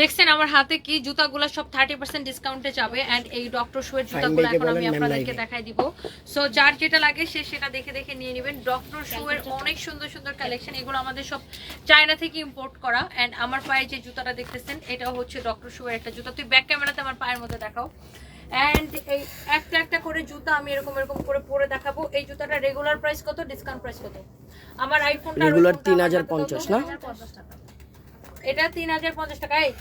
দেখছেন আমার হাতে কি জুতাগুলো সব থার্টি পার্সেন্ট ডিসকাউন্টে যাবে অ্যান্ড এই ডক্টর শু এর জুতাগুলো এখন আমি আপনাদেরকে দেখাই দিব। সো যার যেটা লাগে সে সেটা দেখে দেখে নিয়ে নেবেন। ডক্টর শু এর অনেক সুন্দর সুন্দর কালেকশন এগুলো আমাদের সব চায়না থেকে ইম্পোর্ট করা অ্যান্ড আমার পায়ে যে জুতাটা দেখতেছেন এটা হচ্ছে ডক্টর শু এর একটা জুতা। তুই ব্যাক ক্যামেরাতে আমার পায়ের মধ্যে দেখাও। অ্যান্ড এই একটা একটা করে জুতা আমি এরকম এরকম করে পরে দেখাবো। এই জুতাটা রেগুলার প্রাইস কত ডিসকাউন্ট প্রাইস কত? আমার আইফোনটা Regular 3050 না? এটা তিন হাজার পঞ্চাশ টাকা এই।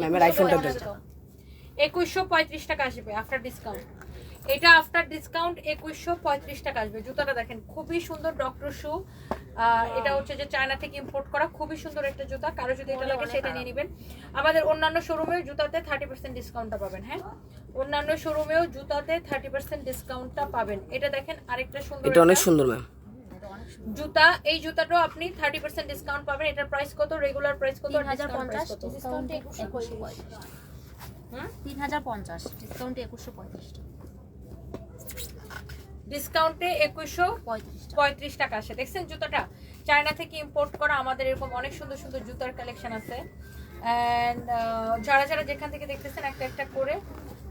ম্যামের আইফোনটা দেন একুশশো পঁয়ত্রিশ টাকা আসবে আফটার ডিসকাউন্ট এটা আফটার ডিসকাউন্ট একুশশো পঁয়ত্রিশ টাকা আসবে। জুতাটা দেখেন খুবই সুন্দর ডক্টর শু এটা হচ্ছে যে চায়না থেকে ইম্পোর্ট করা খুবই সুন্দর একটা জুতা। কারও যদি এটা লাগে সেটা নিয়ে নেবেন। আমাদের অন্যান্য শোরুমেও জুতাতে থার্টি পার্সেন্ট ডিসকাউন্টটা পাবেন হ্যাঁ? অন্যান্য শোরুমেও জুতাতে থার্টি পার্সেন্ট ডিসকাউন্টটা পাবেন। এটা দেখেন আরেকটা সুন্দর এটা অনেক সুন্দর ম্যাম জুতা এই জুতাটাও আপনি থার্টি পার্সেন্ট ডিসকাউন্ট পাবেন। এটার প্রাইস কত? রেগুলার প্রাইস কত? হাজার পঞ্চাশ ডিসকাউন্টে একুশশো পঁয়ত্রিশ হুম? তিন হাজার পঞ্চাশ ডিসকাউন্টে একুশশো পঁয়ত্রিশ ডিসকাউন্টে একুশশো পঁয়ত্রিশ পঁয়ত্রিশ টাকা আসে। দেখছেন জুতোটা? চায়না থেকে ইম্পোর্ট করা আমাদের এরকম অনেক সুন্দর সুন্দর জুতার কালেকশন আছে। অ্যান্ড যারা যারা যেখান থেকে দেখতেছেন একটা একটা করে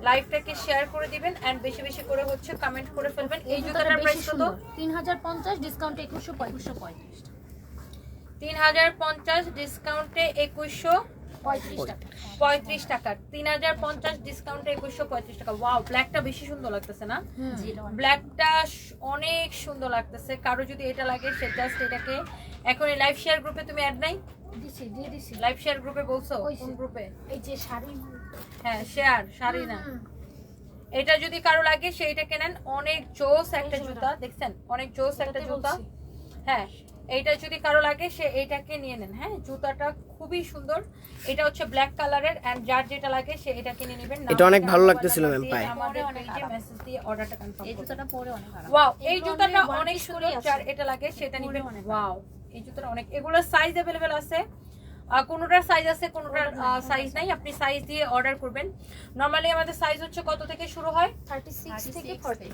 লাইভটাকে শেয়ার করে দিবেন অ্যান্ড বেশি বেশি করে হচ্ছে কমেন্ট করে ফেলবেন। এই জুতাটার প্রাইস কত? তিন হাজার পঞ্চাশ ডিসকাউন্টে একুশশো পঁয়ত্রিশশো পঁয়ত্রিশ তিন হাজার পঞ্চাশ ডিসকাউন্টে একুশশো পঁয়ত্রিশ টাকা। পঁয়ত্রিশ টাকা। তিন হাজার পঞ্চাশ ডিসকাউন্টে একুশশো পঁয়ত্রিশ টাকা। ওয়াও ব্ল্যাকটা বেশি সুন্দর লাগতেছে না? ব্ল্যাকটা অনেক। সুন্দর লাগতেছে। কারও যদি এটা লাগে সে জাস্ট এটাকে এখন এই লাইভ শেয়ার গ্রুপে তুমি অ্যাড নাই? দিছি দিয়ে দিছি। লাইভ শেয়ার গ্রুপে বলছো? কোন গ্রুপে এই যে শাড়ি হ্যাঁ শেয়ার শাড়ি না এটা যদি কারো লাগে সেইটা কেনেন অনেক জোস একটা এই যে জুতা দেখছেন অনেক জোস একটা এটাতে জুতা বলছি। হ্যাঁ এইটা যদি কারো লাগে সে এইটাকে নিয়ে নেন হ্যাঁ জুতাটা খুবই সুন্দর এটা হচ্ছে ব্ল্যাক কালারের এন্ড যার যেটা লাগে সে এটা কিনে নেবেন এটা অনেক ভালো লাগতেছিল ম্যাম পায়ে। আমাদের অনেক পেজে আরাম। মেসেজ দিয়ে অর্ডারটা কনফার্ম এই জুতাটা পরে অনেক আরাম ওয়াও এই এগুলো জুতাটা one অনেক piece সুন্দর করেই আছে। যার এটা লাগে সেটা পরে নিবেন অনেক ওয়াও এই জুতাটা অনেক এগুলোর সাইজ अवेलेबल আছে আহ, কোনোটার সাইজ আছে কোনোটার সাইজ নাই। আপনি সাইজ দিয়ে অর্ডার করবেন। নরমালি আমাদের সাইজ হচ্ছে কত থেকে শুরু হয়? থার্টি সিক্স থেকে 36 ফর্টি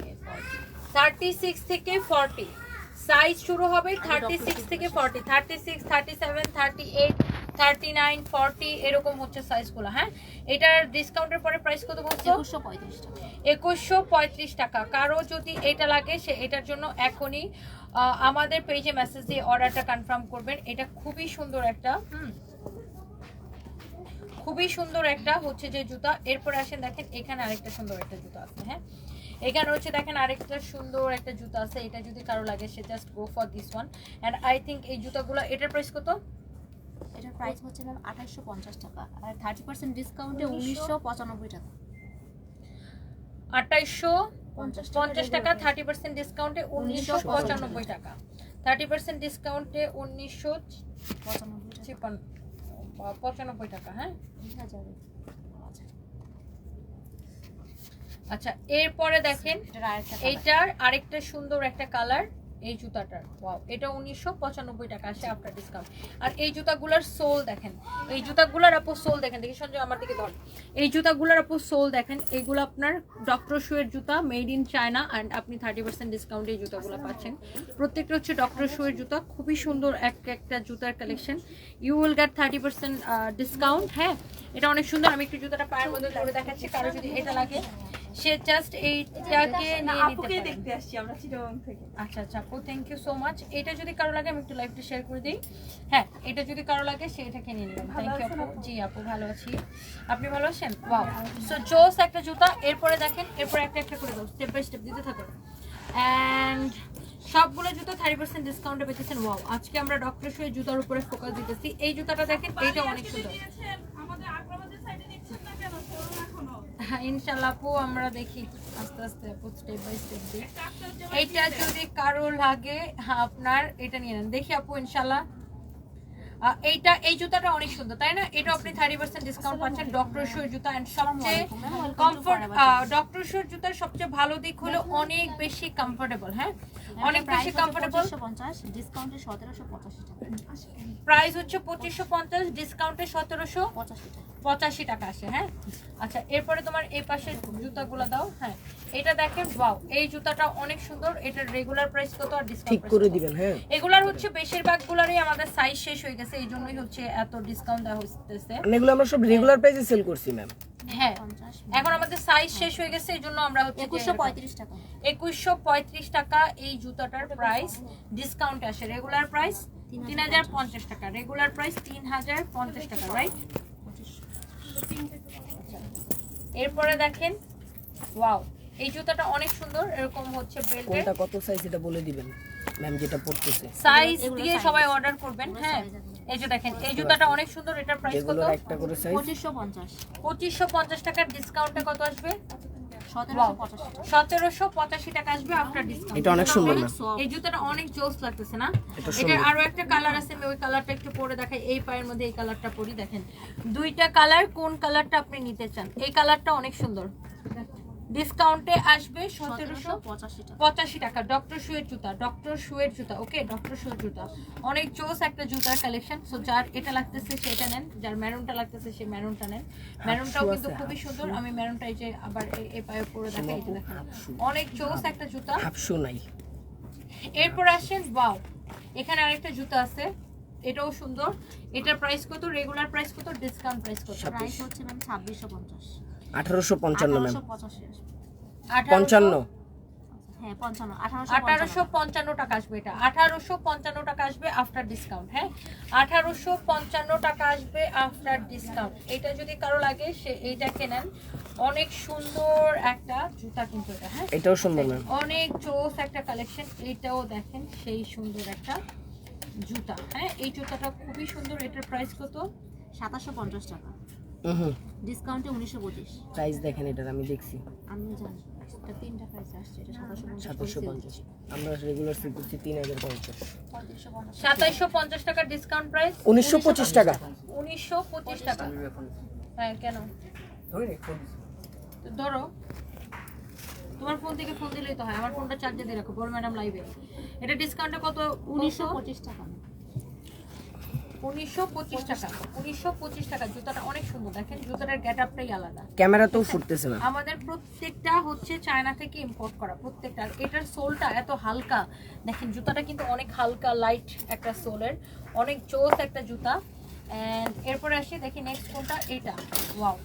থার্টি সিক্স থেকে ফর্টি সাইজ শুরু হবে থার্টি সিক্স থেকে forty thirty six thirty seven thirty eight thirty nine forty এরকম হচ্ছে সাইজগুলো হ্যাঁ? এটার ডিসকাউন্টের পরে প্রাইস কত বলছো? একুশশো পঁয়ত্রিশ টাকা। একুশশো পঁয়ত্রিশ টাকা। কারও যদি এটা লাগে সে এটার জন্য এখনই আমাদের পেজে মেসেজ দিয়ে অর্ডারটা কনফার্ম করবেন। এটা খুবই সুন্দর একটা হুম খুবই সুন্দর একটা হচ্ছে যে জুতা। এরপরে আসেন দেখেন এখানে আরেকটা সুন্দর একটা জুতা আছে হ্যাঁ? এখানে হচ্ছে দেখেন আরেকটা সুন্দর একটা জুতা আছে। এটা যদি কারও লাগে সে just go for this one and I think এই জুতাগুলো এটার প্রাইস কত? এটার প্রাইস হচ্ছে ম্যাম আঠাশশো পঞ্চাশ টাকা। আর থার্টি পার্সেন্ট ডিসকাউন্টে উনিশশো পঁচানব্বই টাকা। আঠাইশশো পঞ্চাশ টাকা থার্টি পার্সেন্ট ডিসকাউন্টে উনিশশো পঁচানব্বই টাকা। থার্টি পার্সেন্ট ডিসকাউন্টে উনিশশো পঁচানব্বই টাকা হ্যাঁ? আচ্ছা এরপরে দেখেন। এইটার আরেকটা সুন্দর একটা কালার এই জুতাটার। ওয়াও এটা উনিশশো পঁচানব্বই টাকা আসে আফটার ডিসকাউন্ট আর এই জুতাগুলোর সোল দেখেন। এই জুতাগুলোর আপু সোল দেখেন। দেখি সঞ্জয় আমার দিকে ধর। এই জুতাগুলোর আপু সোল দেখেন। এগুলো আপনার ডক্টর শুয়ের জুতা মেড ইন চায়না অ্যান্ড আপনি থার্টি পার্সেন্ট ডিসকাউন্টে এই জুতাগুলো পাচ্ছেন। প্রত্যেকটা হচ্ছে ডক্টর শুয়ের জুতা। খুবই সুন্দর এক একটা জুতার collection you will get thirty percent discount হ্যাঁ এটা অনেক সুন্দর। আমি একটু জুতাটা পায়ের মধ্যে ধরে দেখাচ্ছি। কারও যদি এটা লাগে। সে জাস্ট এইটাকে নিয়ে নিতে পারে। দেখতে আসছি আমরা চিটাগাং থেকে। আচ্ছা আচ্ছা আপু থ্যাংক ইউ সো মাচ এটা যদি কারও লাগে আমি একটু লাইভটা শেয়ার করে দিই। হ্যাঁ এটা যদি কারও লাগে সে এটাকে নিয়ে নেবেন। থ্যাংক ইউ আপু। জি আপু ভালো আছি। আপনি ভালো আছেন? ওয়াও সো জোস একটা জুতা এরপরে দেখেন এরপরে একটা একটা করে দাও স্টেপ বাই স্টেপ দিতে থাকো অ্যান্ড সবগুলো জুতো থার্টি পার্সেন্ট ডিসকাউন্টে পেতেছেন। ওয়াও আজকে আমরা ডক্টর শুয়ে জুতার উপরে ফোকাস দিতেছি। এই জুতাটা দেখেন এইটা অনেক সুন্দর। আমাদের হ্যাঁ ইনশাল্লাহ আপু আমরা দেখি। আস্তে আস্তে আপু স্টেপ বাই স্টেপ দিই এইটা যদি কারও লাগে হ্যাঁ, আপনার এটা নিয়ে নেন। দেখি আপু ইনশাল্লাহ এইটা এই জুতাটা অনেক সুন্দর তাই না? এটা আপনি থার্টি পার্সেন্ট ডিসকাউন্ট পাচ্ছেন ডক্টর শোর জুতা। অ্যান্ড সবচেয়ে কমফোর্ট ডক্টর শোর জুতার সবচেয়ে ভালো দিক হলো অনেক বেশি কমফোর্টেবল হ্যাঁ? অনেক বেশি কমফোর্টেবল ডিসকাউন্টে সতেরোশো পঁচাশি টাকা। প্রাইস হচ্ছে পঁচিশশো পঞ্চাশ ডিসকাউন্টে সতেরোশো পঁচাশি পঁচাশি টাকা আসে হ্যাঁ? আচ্ছা এরপরে তোমার এই পাশের জুতাগুলো দাও হ্যাঁ? এটা দেখেন ওয়াও এই জুতাটা অনেক সুন্দর এটার রেগুলার প্রাইস কত আর ডিসকাউন্ট করে দিবেন হ্যাঁ। এগুলার হচ্ছে বেশিরভাগ গুলারই আমাদের সাইজ শেষ হয়ে গেছে এই জন্যই হচ্ছে এত ডিসকাউন্ট দেওয়া হচ্ছে মানে এগুলো আমরা সব রেগুলার প্রাইসে সেল করছি ম্যাম হ্যাঁ এখন আমাদের সাইজ শেষ হয়ে গেছে এই জন্য আমরা হচ্ছে একুশশো পঁয়ত্রিশ টাকা। একুশশো পঁয়ত্রিশ টাকা এই জুতাটার প্রাইস ডিসকাউন্ট আসে রেগুলার প্রাইস তিন হাজার পঞ্চাশ টাকা রেগুলার প্রাইস তিন হাজার পঞ্চাশ টাকা রাইট এরপরে দেখেন ওয়াও এই জুতাটা অনেক সুন্দর এরকম হচ্ছে বেল্টের কোনটা কত সাইজ এটা বলে দিবেন ম্যাম যেটা পড়তেছে সাইজ দিয়ে সবাই অর্ডার করবেন হ্যাঁ? এই যে দেখেন এই জুতাটা অনেক সুন্দর এটার প্রাইস কত? এগুলোর একটা করে সাইজ পঁচিশশো পঞ্চাশ। পঁচিশশো পঞ্চাশ টাকার ডিসকাউন্টে কত আসবে? সতেরোশো পঁচাশি টাকা আসবে আফটার ডিসকাউন্ট এটা অনেক সুন্দর অনেক ম্যাম soft। এই জুতাটা অনেক জোস লাগতেছে না? এটা এটার আরও একটা কালার আছে আমি ওই কালারটা একটু পরে দেখাই। এই পায়ের মধ্যে এই কালারটা পরি দেখেন। দুইটা কালার কোন কালারটা আপনি নিতে চান? এই কালারটা অনেক সুন্দর। ডিসকাউন্টে আসবে সতেরোশো পঁচাশি টাকা। ডক্টর শুয়ের জুতা ডক্টর শুয়ের জুতা ওকে ডক্টর শুয়ের জুতা। অনেক জোস একটা জুতার কালেকশন সো যার এটা লাগতেছে সেটা নেন যার মেরুনটা লাগতেছে সে মেরুনটা নেন। মেরুনটাও shoe কিন্তু খুবই সুন্দর। আমি মেরুনটা এই যে আবার এই- এই পায়ে পরে দেখাই এই যে দেখেন অনেক জোস একটা জুতা। হাফ শু নাই। এরপর আসেন ওয়াও এখানে আরেকটা জুতা আছে। এটাও সুন্দর। এটার প্রাইস কত? রেগুলার প্রাইস কত? ডিসকাউন্ট প্রাইস কত? প্রাইস হচ্ছে ম্যাম ছাব্বিশশো পঞ্চাশ। আঠারোশো পঞ্চান্ন ম্যাম। পঞ্চান্ন। হ্যাঁ আঠারোশো আঠারোশো পঞ্চান্ন টাকা আসবে এটা। আঠারোশো পঞ্চান্ন টাকা আসবে আফটার ডিসকাউন্ট হ্যাঁ? আঠারোশো পঞ্চান্ন টাকা আসবে আফটার ডিসকাউন্ট এটা যদি কারও লাগে সে এইটা কেনেন। অনেক সুন্দর একটা জুতা কিন্তু এটা হ্যাঁ? এটাও সুন্দর ম্যাম অনেক চোস একটা কালেকশন এইটাও দেখেন সেই সুন্দর একটা জুতা হ্যাঁ? এই জুতাটা খুবই সুন্দর। এটার প্রাইস কত? সাতাশশো পঞ্চাশ টাকা। হুম। ডিসকাউন্টে উনিশশো পঁচিশ প্রাইস দেখেন এটার আমি দেখছি। আমিও জানি এটা তিনটা প্রাইস আসছে এটা সাতাশশো পঞ্চাশ আমরা রেগুলার সেল করছি তিন হাজার পঞ্চাশ। পঁয়ত্রিশশো পঞ্চাশ টাকার ডিসকাউন্ট প্রাইস উনিশশো পঁচিশ টাকা। উনিশশো পঁচিশ টাকা। হ্যাঁ কেন? তো ধরো তোমার ফোন থেকে ফোন দিলেই তো হয় আমার ফোনটা চার্জে দিয়ে রাখো বল ম্যাডাম লাইভে এটা ডিসকাউন্টে কত? উনিশশো পঁচিশ টাকা। উনিশশো পঁচিশ টাকা। উনিশশো পঁচিশ টাকা জুতাটা অনেক সুন্দর। দেখেন জুতাটার গেট আপটাই আলাদা ক্যামেরাতেও ফুটতেছে ম্যাম আমাদের প্রত্যেকটা হচ্ছে চায়না থেকে ইম্পোর্ট করা প্রত্যেকটা। আর এটার সোলটা এত হালকা। দেখেন জুতাটা কিন্তু অনেক হালকা লাইট একটা সোলের। অনেক একটা জুতা। অ্যান্ড এরপরে আসি দেখি নেক্সট কোনটা? এটা। ওয়াও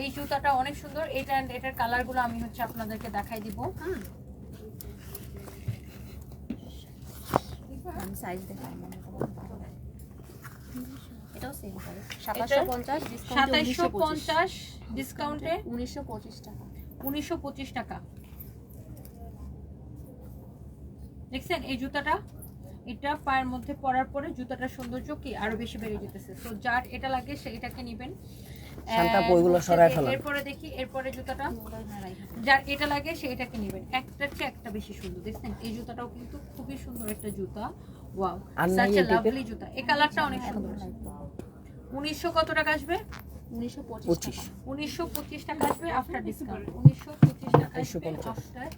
এই জুতাটা অনেক সুন্দর। এটা অ্যান্ড এটার কালারগুলো আমি হচ্ছে আপনাদেরকে দেখাই দিব। হুম। আমি সাইজ দেখাই এটাও সেম প্রাইস সাতাশশো পঞ্চাশ ডিসকাউন্টে উনিশশো পঁচিশ টাকা। উনিশশো পঁচিশ টাকা। দেখছেন এই জুতাটা? এটা পায়ের মধ্যে পরার পরে জুতাটার সৌন্দর্য কি আরও বেশি বেড়ে যেতেছে। তো যার এটা লাগে সে এটাকে নেবেন। শান্তা সরায় এরপরে দেখি এরপরে জুতাটা। যার এটা লাগে সে এটাকে নেবেন। একটার চেয়ে একটা বেশি সুন্দর। দেখছেন এই জুতাটাও কিন্তু খুবই সুন্দর একটা জুতা। ওয়াও সাচ এ লাভলি জুতা। এই কালারটা অনেক সুন্দর। উনিশশো কত টাকা আসবে? উনিশশো পঁচিশ উনিশশো পঁচিশ টাকা আসবে আফটার ডিসকাউন্ট উনিশশো পঁচিশ টাকা আসবে আফটার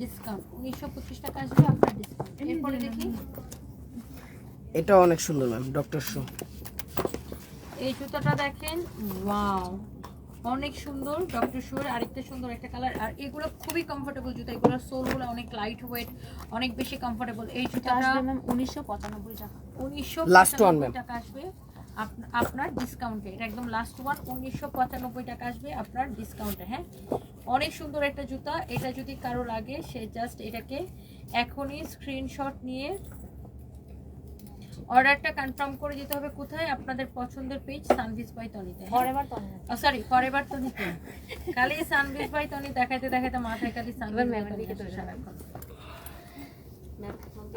ডিসকাউন্ট উনিশশো পঁচিশ টাকা আসবে আফটার ডিসকাউন্ট এরপরে দেখি। এটাও অনেক সুন্দর ম্যাম ডক্টর শু এই জুতাটা দেখেন ওয়াও অনেক সুন্দর ডক্টর শুয়ের আরেকটা সুন্দর একটা কালার আর এগুলো খুবই কমফোর্টেবল জুতা এগুলোর সোলগুলো অনেক লাইট ওয়েট অনেক বেশি কমফোর্টেবল এই এটা জুতাটা আসবে ম্যাম উনিশশো পঁচানব্বই টাকা। উনিশশো Last one, ma'am. টাকা আসবে। আপনার ডিসকাউন্টে এটা একদম লাস্ট ওয়ান উনিশশো পঁচানব্বই টাকা আসবে আপনার ডিসকাউন্টে হ্যাঁ? অনেক সুন্দর একটা জুতা। এটা যদি কারও লাগে সে জাস্ট এটাকে এখনই স্ক্রিনশট নিয়ে অর্ডারটা কনফার্ম করে দিতে হবে কোথায়? আপনাদের পছন্দের পেজ সানভিস বাই তনিতে ফরএভার সরি ফরএভার তনিতে খালি সানভিস বাই তনি দেখাইতে দেখাইতে মাথায় খালি সানভিস বাই তনি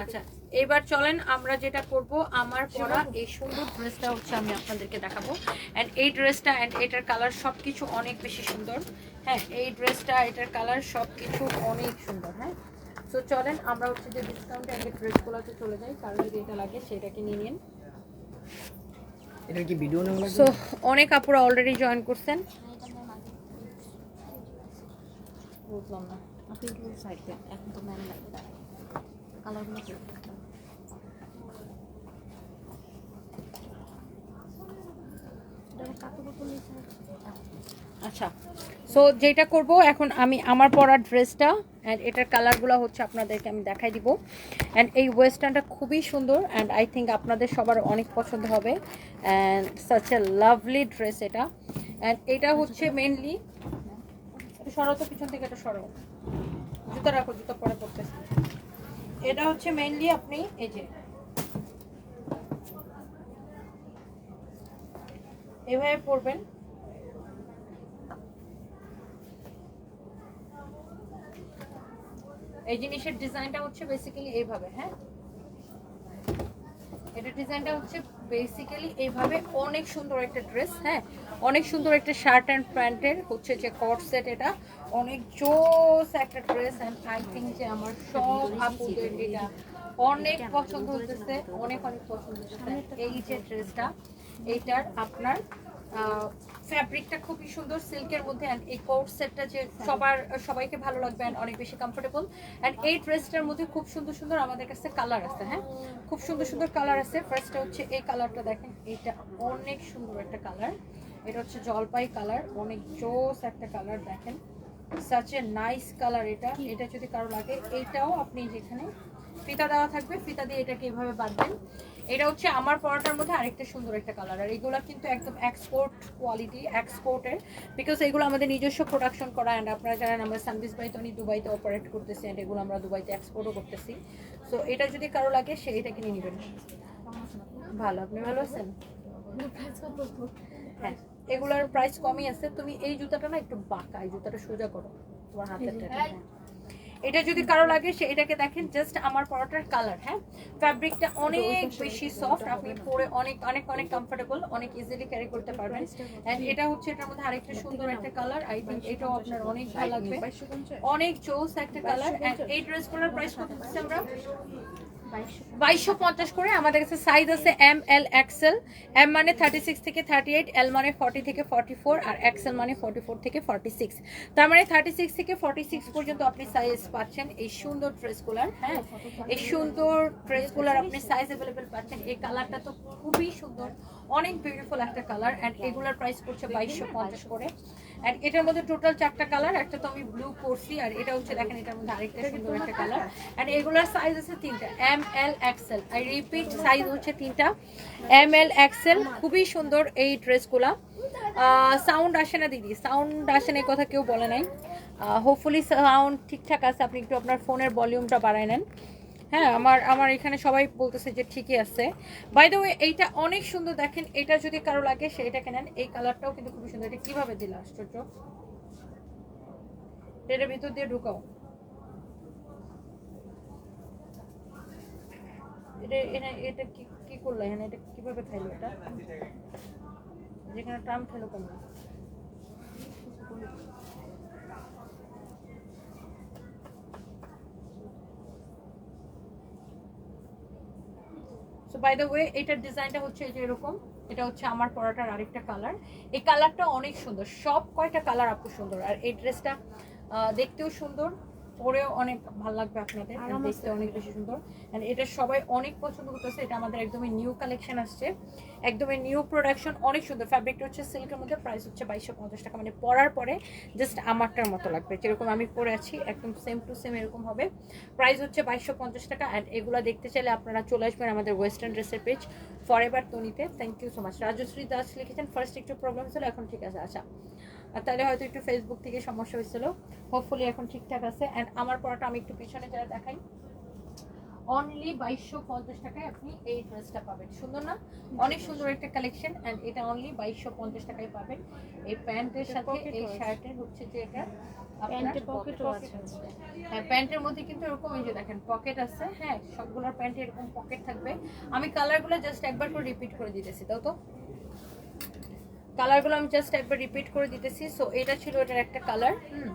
আচ্ছা এবার চলেন আমরা যেটা করব আমার পরা এই সুন্দর ড্রেসটা হচ্ছে আমি আপনাদেরকে দেখাবো। অ্যান্ড এই ড্রেসটা অ্যান্ড এটার কালার সবকিছু অনেক বেশি সুন্দর। হ্যাঁ এই ড্রেসটা এটার কালার সবকিছু অনেক সুন্দর হ্যাঁ। সো চলেন আমরা হচ্ছে যে ডিসকাউন্টে আগে ড্রেসগুলোতে চলে যাই কারও যদি এটা লাগে সেটাকে নিয়ে নিন। এটার কি ভিডিও সো অনেক আপুরা অলরেডি জয়েন করছেন। বুঝলাম না। আপনি সাইড এখন তো ম্যাম লাগবে। কালারগুলো আচ্ছা। সো যেটা করব, এখন আমি আমার পরা ড্রেসটা অ্যান্ড এটার কালারগুলো হচ্ছে আপনাদেরকে আমি দেখাই দিব। অ্যান্ড এই ওয়েস্টার্নটা খুবই সুন্দর অ্যান্ড আই থিঙ্ক আপনাদের সবার অনেক পছন্দ হবে। And such a lovely dress এটা। অ্যান্ড এটা হচ্ছে মেনলি সরো তো পিছন থেকে এটা সরো। জুতো রাখো, জুতো পরে পড়তেছি এটা হচ্ছে মেনলি আপনি এই যে। এভাবে পরবেন এই জিনিসের ডিজাইনটা হচ্ছে বেসিক্যালি এইভাবে হ্যাঁ? এটা ডিজাইনটা হচ্ছে বেসিক্যালি এইভাবে। অনেক সুন্দর একটা ড্রেস হ্যাঁ? অনেক সুন্দর একটা শার্ট অ্যান্ড প্যান্টের হচ্ছে যে কট সেট এটা। অনেক জোস একটা ড্রেস অ্যান্ড আই থিঙ্ক যে আমার সব আপুদের এটা অনেক পছন্দ হতেছে অনেক অনেক পছন্দ হতেছে এই যে ড্রেসটা এইটার আপনার ফ্যাব্রিকটা খুবই সুন্দর সিল্কের মধ্যে এই কোট সেটটা যে সবার, সবাইকে ভালো লাগবে অ্যান্ড অনেক বেশি কমফোর্টেবল অ্যান্ড এই ড্রেসটার মধ্যে খুব সুন্দর সুন্দর আমাদের কাছে কালার আছে হ্যাঁ? খুব সুন্দর সুন্দর কালার আছে। ফার্স্টটা হচ্ছে এই কালারটা দেখেন এটা অনেক সুন্দর একটা কালার এটা হচ্ছে জলপাই কালার অনেক জোস একটা কালার দেখেন। সাচ এ নাইস কালার এটা। এটা যদি কারও লাগে, এইটাও আপনি যেখানে ফিতা দেওয়া থাকবে, ফিতা দিয়ে এটাকে এভাবে বাঁধবেন। এটা হচ্ছে আমার পরাটার মধ্যে আরেকটা সুন্দর একটা কালার আর এগুলো কিন্তু একদম এক্সপোর্ট কোয়ালিটি এক্সপোর্টের বিকজ এগুলো আমাদের নিজস্ব প্রোডাকশন করা অ্যান্ড আপনারা জানেন আমরা সানবিস বাইতে অনেক দুবাইতে অপারেট করতেছি অ্যান্ড এগুলো আমরা দুবাইতে এক্সপোর্টও করতেছি। সো এটা যদি কারও লাগে, সে এটা কিনে নেবেন। ভালো, আপনি ভালো আছেন? হ্যাঁ। এগুলোর প্রাইস কমই আছে। তুমি এই জুতাটা না একটু বাঁকা এই জুতাটা সোজা করো তোমার হাতের এটা। যদি কারও লাগে সে এটাকে দেখেন জাস্ট আমার পরোটার কালার হ্যাঁ? ফ্যাব্রিকটা অনেক বেশি সফট আপনি পরে অনেক অনেক অনেক কমফোর্টেবল অনেক ইজিলি ক্যারি করতে পারবেন। এন্ড এটা হচ্ছে এটার মধ্যে আরেকটা সুন্দর একটা কালার আই থিঙ্ক এটাও আপনার অনেক ভালো লাগবে। অনেক চোস একটা কালার এন্ড এই ড্রেসগুলোর প্রাইস কত আমরা? বাইশশো পঞ্চাশ করে। আমাদের কাছে সাইজ আছে এম এল এক্সেল এম মানে থার্টি সিক্স থেকে থার্টি এইট এল মানে ফর্টি থেকে ফর্টি ফোর আর এক্সেল মানে ফর্টি ফোর থেকে ফর্টি সিক্স তার মানে থার্টি সিক্স থেকে ফর্টি সিক্স পর্যন্ত আপনি সাইজ পাচ্ছেন এই সুন্দর ড্রেসগুলার হ্যাঁ? এই সুন্দর ড্রেসগুলার আপনি সাইজ অ্যাভেলেবেল পাচ্ছেন। এই কালারটা তো খুবই সুন্দর, অনেক বিউটিফুল একটা কালার অ্যান্ড এগুলার প্রাইস পড়ছে বাইশশো পঞ্চাশ করে। অ্যান্ড এটার মধ্যে টোটাল চারটা কালার একটা তো আমি ব্লু করছি আর এটা হচ্ছে দেখেন এটার মধ্যে আরেকটা সুন্দর একটা কালার অ্যান্ড এগুলার সাইজ আছে তিনটা M L XL I repeat size হচ্ছে তিনটা। এম এল এক্সেল খুবই সুন্দর এই ড্রেসগুলা। সাউন্ড আসে না দিদি। সাউন্ড আসে না এই কথা কেউ বলে নাই। হোপফুলি সাউন্ড ঠিকঠাক আছে। আপনি একটু আপনার ফোনের ভলিউমটা বাড়ায় নেন। হ্যাঁ আমার আমার এখানে সবাই বলতেছে যে ঠিকই আছে। বাই দ্য ওয়ে এইটা অনেক সুন্দর দেখেন, এটা যদি কারও লাগে সেটাকে নেন। এই কালারটাও কিন্তু খুবই সুন্দর। এটা কীভাবে দিলে আশ্চর্য? এটার ভিতর দিয়ে ঢুকাও। এটা এটা কি কি করল এখানে? এটা কীভাবে খাইলো এটা? যেখানে ট্রাম খেলো কেন বাই দ্য ওয়ে এটার ডিজাইনটা হচ্ছে এই যে এরকম। এটা হচ্ছে আমার পরাটার আরেকটা কালার এই কালারটা অনেক সুন্দর। সব কয়টা কালার আপু সুন্দর। আর এই ড্রেসটা দেখতেও সুন্দর। পরেও অনেক ভালো লাগবে আপনাদের দেখতে অনেক বেশি সুন্দর এন্ড এটা সবাই অনেক পছন্দ করতেছে এটা আমাদের একদমই নিউ কালেকশন আসছে একদমই নিউ প্রোডাকশন অনেক সুন্দর ফ্যাব্রিকটা হচ্ছে সিল্কের মধ্যে প্রাইস হচ্ছে বাইশশো পঞ্চাশ টাকা মানে পরার পরে জাস্ট আমারটার মতো লাগবে যেরকম আমি পরে আছি একদম সেম টু সেম এরকম হবে প্রাইস হচ্ছে বাইশশো পঞ্চাশ টাকা অ্যান্ড এগুলো দেখতে চাইলে আপনারা চলে আসবেন আমাদের ওয়েস্টার্ন ড্রেসের page forever তনিতে thank you so much Rajashree Das লিখেছেন ফার্স্ট একটু প্রবলেম ছিল এখন ঠিক আছে আচ্ছা আর তাহলে হয়তো একটু ফেসবুক থেকে সমস্যা হয়েছিল। হোপফুলি এখন ঠিকঠাক আছে। অ্যান্ড আমার পড়াটা আমি একটু পিছনে যারা দেখাই অনলি বাইশশো পঞ্চাশ টাকায় আপনি এই ড্রেসটা পাবেন। সুন্দর না? অনেক সুন্দর একটা কালেকশন অ্যান্ড এটা অনলি বাইশশো পঞ্চাশ টাকায় পাবেন। এই প্যান্টের সাথে এই শার্টের হচ্ছে যে এটা হ্যাঁ প্যান্টের মধ্যে কিন্তু এরকম এই যে দেখেন পকেট আছে। হ্যাঁ সবগুলোর প্যান্টে এরকম পকেট থাকবে। আমি কালারগুলো জাস্ট একবার করে রিপিট করে দিতেছি তাও তো? কালারগুলো আমি জাস্ট একবার রিপিট করে দিতেছি। সো এটা ছিল এটার একটা কালার হুম।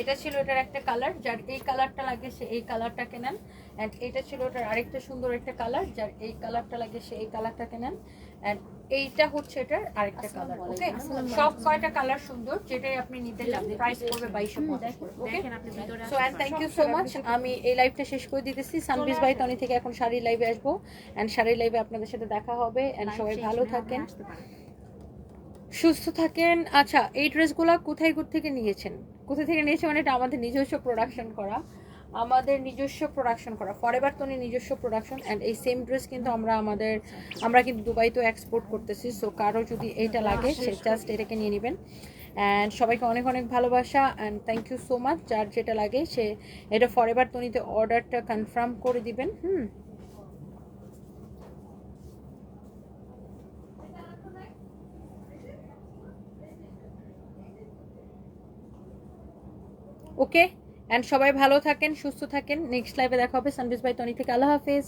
এটা ছিল এটার একটা কালার যার এই কালারটা লাগে সে এই কালারটাকে নেন। অ্যান্ড এটা ছিল ওটার আরেকটা সুন্দর একটা কালার যার এই কালারটা লাগে সে এই কালারটাকে নেন। অ্যান্ড এইটা হচ্ছে এটার আরেকটা কালার ওকে সব কয়টা কালার সুন্দর? যেটাই আপনি নিতে চান প্রাইস পড়বে বাইশশো পঞ্চাশ okay so and thank you so much আমি এই লাইভটা শেষ করে দিতেছি। সানবিজ বাই তনি থেকে এখন শাড়ির লাইভে আসব। অ্যান্ড শাড়ির লাইভে আপনাদের সাথে দেখা হবে। অ্যান্ড সবাই ভালো থাকেন। সুস্থ থাকেন। আচ্ছা এই ড্রেসগুলো কোথায় কোথা থেকে নিয়েছেন? কোথা থেকে নিয়েছেন মানে এটা আমাদের নিজস্ব প্রোডাকশন করা। আমাদের নিজস্ব প্রোডাকশন করা। ফরএভার তো নিজস্ব প্রোডাকশন অ্যান্ড এই সেম ড্রেস কিন্তু আমরা আমাদের আমরা কিন্তু দুবাইতেও এক্সপোর্ট করতেছি। সো কারও যদি এইটা লাগে সে জাস্ট এটাকে নিয়ে নেবেন। অ্যান্ড সবাইকে অনেক অনেক ভালোবাসা and thank you so much যার যেটা লাগে সে এটা ফরএভার তনিতে অর্ডারটা কনফার্ম করে দিবেন। হুম। ওকে? অ্যান্ড সবাই ভালো থাকেন, সুস্থ থাকেন। নেক্সট লাইভে দেখা হবে। সানবিজ বাই টনি থেকে। আল্লাহ হাফেজ।